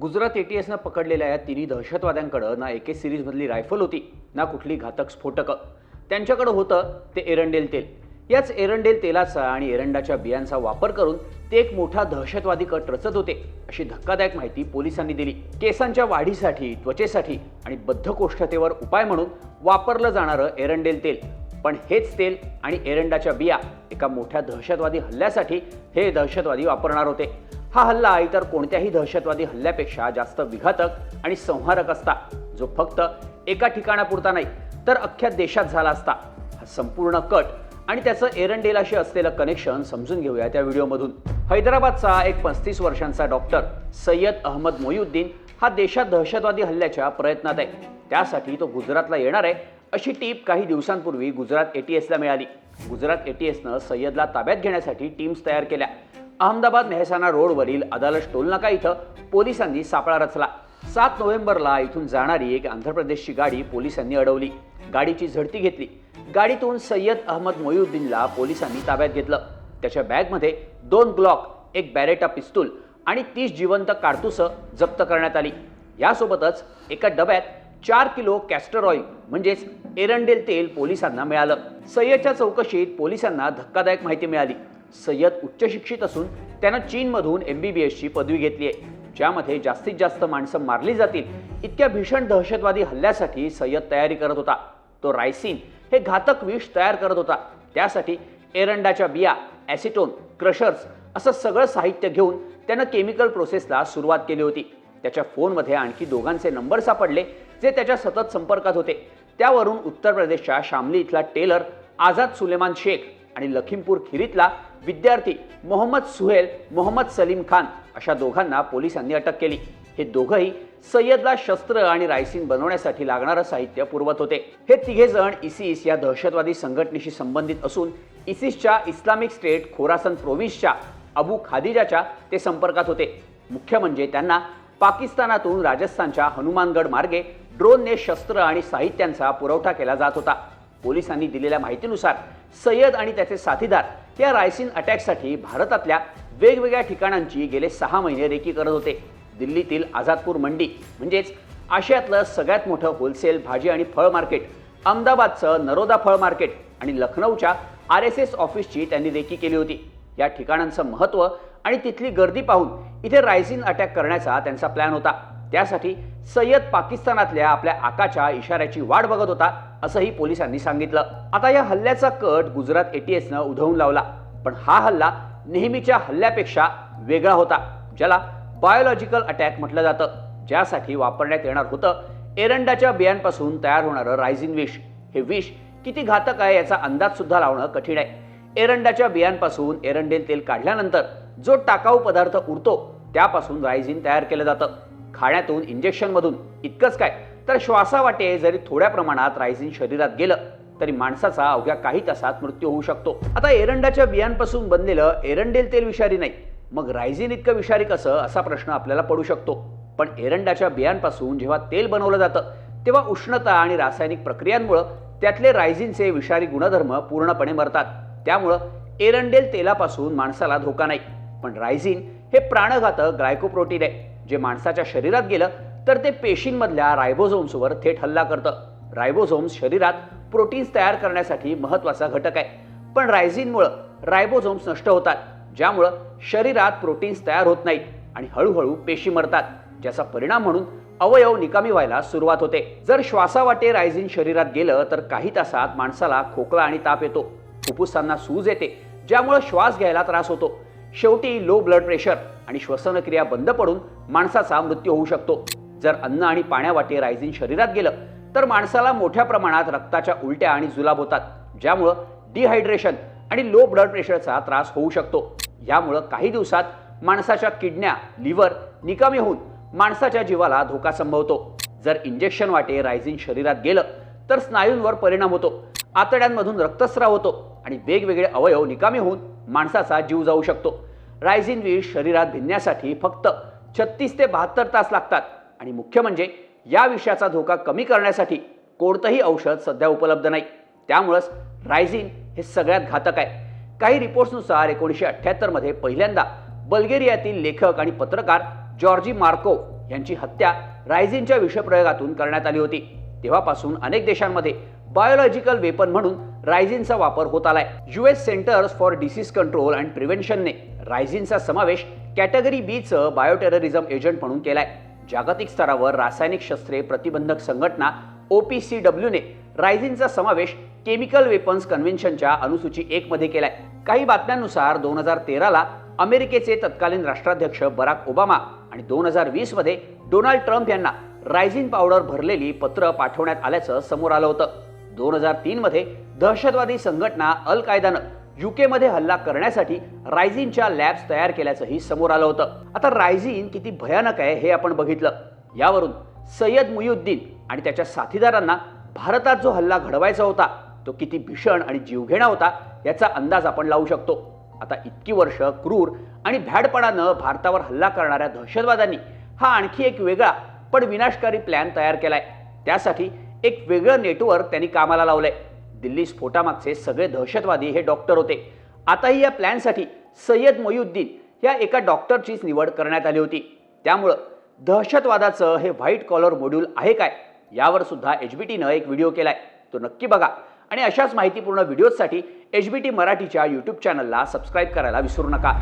गुजरात एटीएसनं पकडलेल्या या तिन्ही दहशतवाद्यांकडं ना एके सिरीजमधली रायफल होती ना कुठली घातक स्फोटकं. त्यांच्याकडं होतं ते एरंडेल तेल. याच एरंडेल तेलाचा आणि एरंडाच्या बियांचा वापर करून ते एक मोठा दहशतवादी कट रचत होते अशी धक्कादायक माहिती पोलिसांनी दिली. केसांच्या वाढीसाठी त्वचेसाठी आणि बद्धकोष्ठतेवर उपाय म्हणून वापरलं जाणारं एरंडेल तेल. पण हेच तेल आणि एरंडाच्या बिया एका मोठ्या दहशतवादी हल्ल्यासाठी हे दहशतवादी वापरणार होते. हा हल्ला इतर कोणत्याही दहशतवादी हल्ल्यापेक्षा जास्त विघातक आणि संहारक असता जो फक्त एका ठिकाणापुरता नाही तर अख्ख्या देशात झाला असता. हा संपूर्ण कट आणि त्याचं एरंडेलाशी असलेलं कनेक्शन समजून घेऊया त्या व्हिडिओमधून. हैदराबादचा एक पस्तीस वर्षांचा डॉक्टर सय्यद अहमद मोईउद्दीन हा देशात दहशतवादी हल्ल्याच्या प्रयत्नात आहे. त्यासाठी तो गुजरातला येणार आहे अशी टीप काही दिवसांपूर्वी गुजरात एटीएसला मिळाली. गुजरात एटीएसनं सय्यदला ताब्यात घेण्यासाठी टीम्स तयार केल्या. अहमदाबाद मेहसाणा रोडवरील अदालत टोलनाका इथं पोलिसांनी सापळा रचला. सात नोव्हेंबरला इथून जाणारी एक आंध्र प्रदेशची गाडी पोलिसांनी अडवली. गाडीची झडती घेतली. गाडीतून सय्यद अहमद मोईउद्दीनला पोलिसांनी ताब्यात घेतलं. त्याच्या बॅगमध्ये दोन ग्लॉक एक बॅरेटा पिस्तूल आणि तीस जिवंत कारतुसं जप्त करण्यात आली. यासोबतच एका डब्यात चार किलो कॅस्टर ऑइल म्हणजेच एरंडेल तेल पोलिसांना मिळालं. सय्यदच्या चौकशीत पोलिसांना धक्कादायक माहिती मिळाली. सय्यद उच्च शिक्षित असून त्यानं चीनमधून एम बी बी एसची पदवी घेतली आहे. ज्यामध्ये जास्तीत जास्त माणसं मारली जातील इतक्या भीषण दहशतवादी हल्ल्यासाठी सय्यद तयारी करत होता. तो रायसिन हे घातक विष तयार करत होता. त्यासाठी एरंडाच्या बिया ॲसिटोन क्रशर्स असं सगळं साहित्य घेऊन त्यानं केमिकल प्रोसेसला सुरुवात केली होती. त्याच्या फोनमध्ये आणखी दोघांचे नंबर सापडले जे त्याच्या सतत संपर्कात होते. त्यावरून उत्तर प्रदेशच्या शामली इथला टेलर आझाद सुलेमान शेख आणि लखीमपूर खिरीतला विद्यार्थी मोहम्मद सुहेल मोहम्मद सलीम खान अशा दोघांना पोलिसांनी अटक केली. हे दोघंही सय्यदला शस्त्र आणि रायसिन बनवण्यासाठी लागणारं साहित्य पुरवत होते. हे तिघे जण इसिस या दहशतवादी संघटनेशी संबंधित असून इसिसच्या इस्लामिक स्टेट खोरासन प्रोव्हिन्सच्या अबू खादिजाच्या ते संपर्कात होते. मुख्य म्हणजे त्यांना पाकिस्तानातून राजस्थानच्या हनुमानगड मार्गे ड्रोनने शस्त्र आणि साहित्यांचा पुरवठा केला जात होता. पोलिसांनी दिलेल्या माहितीनुसार सय्यद आणि त्याचे साथीदार त्या रायसिन अटॅकसाठी भारतातल्या वेगवेगळ्या ठिकाणांची गेले सहा महिने रेकी करत होते. दिल्लीतील आझादपूर मंडी म्हणजेच आशियातलं सगळ्यात मोठं होलसेल भाजी आणि फळ मार्केट अहमदाबादचं नरोदा फळ मार्केट आणि लखनौच्या आर एस एस ऑफिसची त्यांनी रेकी केली होती. या ठिकाणांचं महत्त्व आणि तिथली गर्दी पाहून इथे रायसिन अटॅक करण्याचा त्यांचा प्लॅन होता. त्यासाठी सय्यद पाकिस्तानातल्या आपल्या आकाच्या इशाऱ्याची वाट बघत होता असंही पोलिसांनी सांगितलं. आता या हल्ल्याचा कट गुजरात एटीएसनं उधळून लावला. पण हा हल्ला नेहमीच्या हल्ल्यापेक्षा वेगळा होता ज्याला बायोलॉजिकल अटॅक म्हटलं जातं ज्यासाठी वापरण्यात येणार होतं एरंडाच्या बियांपासून तयार होणारं रायझिन विष. हे विष किती घातक आहे याचा अंदाज सुद्धा लावणं कठीण आहे. एरंडाच्या बियांपासून एरंडेल तेल काढल्यानंतर जो टाकाऊ पदार्थ उरतो त्यापासून रायझिन तयार केलं जातं. खाण्यातून इंजेक्शनमधून इतकंच काय? तर श्वासावाटे जरी थोड्या प्रमाणात रायझिन शरीरात गेलं तरी माणसाचा अवघ्या काही तासात मृत्यू होऊ शकतो. आता एरंडाच्या बियांपासून बनलेलं एरंडेल तेल विषारी नाही. मग रायझिन इतकं विषारी कसं? असा प्रश्न आपल्याला पडू शकतो. पण एरंडाच्या बियांपासून जेव्हा तेल बनवलं जातं तेव्हा उष्णता आणि रासायनिक प्रक्रियांमुळं त्यातले रायझिनचे विषारी गुणधर्म पूर्णपणे मरतात. त्यामुळं एरंडेल तेलापासून माणसाला धोका नाही. पण रायझिन हे प्राणघातक ग्लायकोप्रोटीन आहे जे माणसाच्या शरीरात गेलं तर ते पेशींमधल्या रायबोझोम्सवर थेट हल्ला करतं. रायबोझोम्स शरीरात प्रोटीन्स तयार करण्यासाठी महत्त्वाचा घटक आहे. पण रायझिनमुळं रायबोझोम्स नष्ट होतात ज्यामुळं शरीरात प्रोटीन्स तयार होत नाहीत आणि हळूहळू पेशी मरतात ज्याचा परिणाम म्हणून अवयव निकामी व्हायला सुरुवात होते. जर श्वासावाटे रायझिन शरीरात गेलं तर काही तासात माणसाला खोकला आणि ताप येतो. फुफ्फुसांना सूज येते ज्यामुळं श्वास घ्यायला त्रास होतो. शेवटी लो ब्लड प्रेशर आणि श्वसनक्रिया बंद पडून माणसाचा मृत्यू होऊ शकतो. जर अन्न आणि पाण्यावाटे रायझिन शरीरात गेलं तर माणसाला मोठ्या प्रमाणात रक्ताच्या उलट्या आणि जुलाब होतात. ज्यामुळं डिहायड्रेशन आणि लो ब्लड प्रेशरचा त्रास होऊ शकतो. यामुळं काही दिवसात माणसाच्या किडन्या लिव्हर निकामी होऊन माणसाच्या जीवाला धोका संभवतो. जर इंजेक्शन वाटे रायझिन शरीरात गेलं तर स्नायूंवर परिणाम होतो. आतड्यांमधून रक्तस्राव होतो आणि वेगवेगळे अवयव निकामी होऊन माणसाचा जीव जाऊ शकतो. रायझिन विष शरीरात भिनण्यासाठी फक्त छत्तीस ते बहात्तर तास लागतात. आणि मुख्य म्हणजे या विषयाचा धोका कमी करण्यासाठी कोणतंही औषध सध्या उपलब्ध नाही. त्यामुळंच रायझिन हे सगळ्यात घातक आहे. काही रिपोर्ट्सनुसार एकोणीसशे अठ्ठ्याहत्तरमध्ये पहिल्यांदा बल्गेरियातील लेखक आणि पत्रकार जॉर्जी मार्कोव यांची हत्या रायझिनच्या विषप्रयोगातून करण्यात आली होती. तेव्हापासून अनेक देशांमध्ये बायोलॉजिकल वेपन म्हणून रायझिनचा वापर होत आलाय. US centres for disease control and प्रिव्हेन्शनने रायझिनचा समावेश कॅटेगरी बीचं बायोटेररिझम एजंट म्हणून केलाय. जागतिक स्तरावर रासायनिक शस्त्रे प्रतिबंधक संघटना ओ पी सी डब्ल्यूने रायझिनचा समावेश केमिकल वेपन्स कन्व्हेन्शनच्या अनुसूची एक मध्ये केलाय. काही बातम्यांनुसार दोन हजार तेराला अमेरिकेचे तत्कालीन राष्ट्राध्यक्ष बराक ओबामा आणि दोन हजार वीसमध्ये डोनाल्ड ट्रम्प यांना रायझिन पावडर भरलेली पत्र पाठवण्यात आल्याचं समोर आलं होतं. दोन हजार तीन मध्ये दहशतवादी संघटना अल कायदानं युकेमध्ये हल्ला करण्यासाठी रायझिनच्या लॅब्स तयार केल्याचंही समोर आलं होतं. आता रायझिन किती भयानक आहे हे आपण बघितलं. यावरून सय्यद मुयुद्दीन आणि त्याच्या साथीदारांना भारतात जो हल्ला घडवायचा होता तो किती भीषण आणि जीवघेणा होता याचा अंदाज आपण लावू शकतो. आता इतकी वर्ष क्रूर आणि भ्याडपणानं भारतावर हल्ला करणाऱ्या दहशतवाद्यांनी हा आणखी एक वेगळा पण विनाशकारी प्लॅन तयार केलाय. त्यासाठी एक वेगळं नेटवर्क त्यांनी कामाला लावलंय. दिल्ली स्फोटामागचे सगळे दहशतवादी हे डॉक्टर होते. आताही या प्लॅनसाठी सय्यद मोयुद्दीन या एका डॉक्टरचीच निवड करण्यात आली होती. त्यामुळं दहशतवादाचं हे व्हाईट कॉलर मॉड्यूल आहे काय? यावर सुद्धा एच बी टीनं एक व्हिडिओ केलाय. तो नक्की बघा. आणि अशाच माहितीपूर्ण व्हिडिओजसाठी एच बी टी मराठीच्या यूट्यूब चॅनलला सबस्क्राईब करायला विसरू नका.